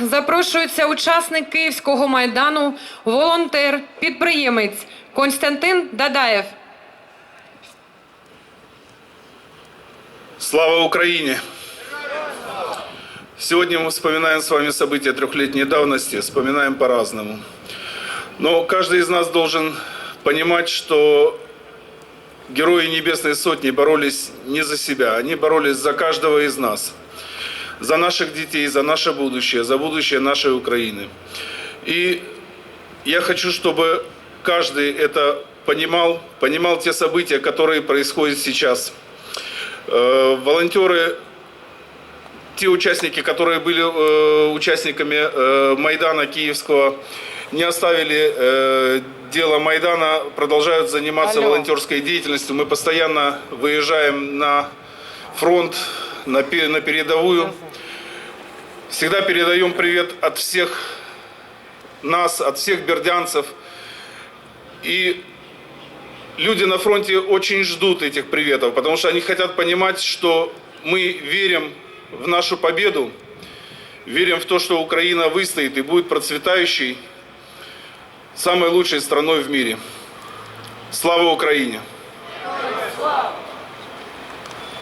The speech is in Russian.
запрошується учасник Київського майдану, волонтер, підприємець Константин Дадаєв. Слава Украине! Сегодня мы вспоминаем с вами события трехлетней давности, вспоминаем по-разному. Но каждый из нас должен понимать, что герои Небесной Сотни боролись не за себя, они боролись за каждого из нас. За наших детей, за наше будущее, за будущее нашей Украины. И я хочу, чтобы каждый это понимал, понимал те события, которые происходят сейчас. Э, Волонтеры, те участники, которые были э, участниками э, Майдана Киевского, не оставили э, дело Майдана, продолжают заниматься Алло. волонтерской деятельностью. Мы постоянно выезжаем на фронт, на передовую. Всегда передаем привет от всех нас, от всех бердянцев. И люди на фронте очень ждут этих приветов, потому что они хотят понимать, что мы верим в нашу победу, верим в то, что Украина выстоит и будет процветающей, самой лучшей страной в мире. Слава Украине!